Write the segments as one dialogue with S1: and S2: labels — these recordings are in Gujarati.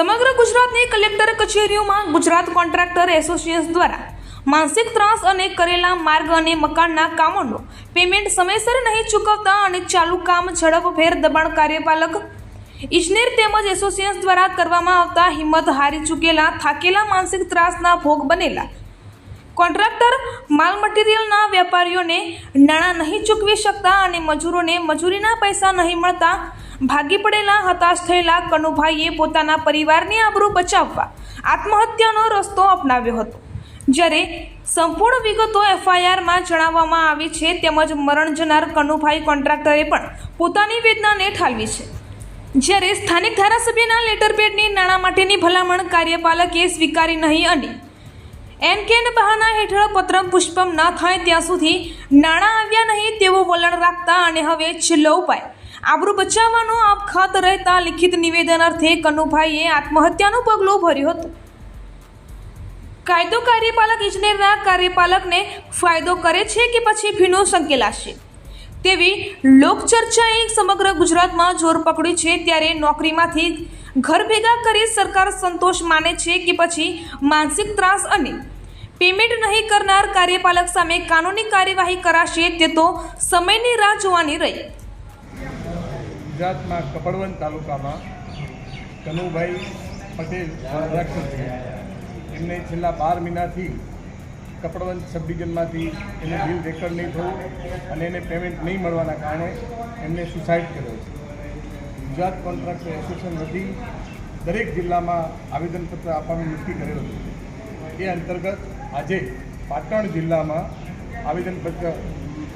S1: ગુજરાતની કલેક્ટર કચેરીઓમાં ગુજરાત કોન્ટ્રાક્ટર એસોસિએશન દ્વારા માનસિક ત્રાસ અને કરેલા માર્ગ અને મકાનના કામોનું પેમેન્ટ સમયસર નહીં ચૂકવતા અને ચાલુ કામ ઝડપભેર દબાણ કાર્યપાલક ઇજનેર તેમજ એસોસિએશન દ્વારા કરવામાં આવતા હિંમત હારી ચૂકેલા, થાકેલા માનસિક ત્રાસના ભોગ બનેલા કોન્ટ્રાક્ટર માલ મટીરિયલના વેપારીઓને નાણાં નહીં ચૂકવી શકતા અને મજૂરોને મજૂરીના પૈસા નહીં મળતા ભાગી પડેલા, હતાશ થયેલા કનુભાઈએ પોતાના પરિવારની આબરૂ બચાવવા આત્મહત્યાનો રસ્તો અપનાવ્યો હતો. જ્યારે સંપૂર્ણ વિગતો એફઆઈઆરમાં જણાવવામાં આવી છે, તેમજ મરણ જનાર કનુભાઈ કોન્ટ્રાક્ટરે પણ પોતાની વેદનાને ઠાલવી છે. જ્યારે સ્થાનિક ધારાસભ્યના લેટરપેડની નાણાં માટેની ભલામણ કાર્યપાલકે સ્વીકારી નહીં અને એન કેન બહાના હેઠળ પત્ર પુષ્પમ ન થાય ત્યાં સુધી નાણાં આવ્યા નહીં તેવો વલણ રાખતા અને હવે છેલ્લો ઉપાય. આબરૂ બચાવવાનો આપઘાત રહેતા લિખિત નિવેદન અર્થે કનુભાઈએ આત્મહત્યાનું પગલું ભર્યું હતું. કાયદો કાર્યપાલક ઇજનેરના કાર્યપાલકને ફાયદો કરે છે કે પછી ભીનો સંકેલાશે? તેવી લોકચર્ચાએ સમગ્ર ગુજરાતમાં જોર પકડ્યું છે ત્યારે નોકરીમાંથી ઘર ભેગા કરી સરકાર સંતોષ માને છે કે પછી માનસિક ત્રાસ અને પેમેન્ટ નહીં કરનાર કાર્યપાલક સામે કાનૂની કાર્યવાહી કરાશે તે તો સમયની રાહ જોવાની રહી.
S2: ગુજરાતમાં કપડવન તાલુકામાં કનુભાઈ પટેલ એમને છેલ્લા બાર મહિનાથી કપડવંત સબ ડિવિઝનમાંથી એને બિલ રેકર્ડ નહીં થયું અને એને પેમેન્ટ નહીં મળવાના કારણે એમને સુસાઇડ કર્યો છે. ગુજરાત કોન્ટ્રાક્ટર એસોસિએશન વતી દરેક જિલ્લામાં આવેદનપત્ર આપવાનું નક્કી કરેલું હતું એ અંતર્ગત આજે પાટણ જિલ્લામાં આવેદનપત્ર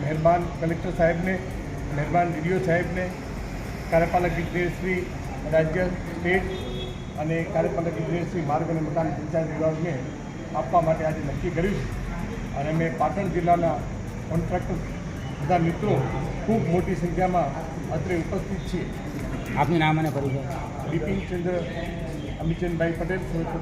S2: મહેરબાન કલેક્ટર સાહેબને મહેરબાન ડીડીઓ સાહેબને કાર્યપાલક ઇજનેરશ્રી રાજ્ય સ્ટેટ અને કાર્યપાલક ઇજનેરશ્રી માર્ગ અને મકાન પંચાયત વિભાગને આપવા માટે આજે નક્કી કર્યું છે. અને મેં પાટણ જિલ્લાના કોન્ટ્રાક્ટર બધા મિત્રો ખૂબ મોટી સંખ્યામાં અત્રે ઉપસ્થિત છીએ.
S3: આપનું નામ અને પરિચય.
S2: બિપિન ચંદ્ર અમિતચંદભાઈ પટેલ સુરત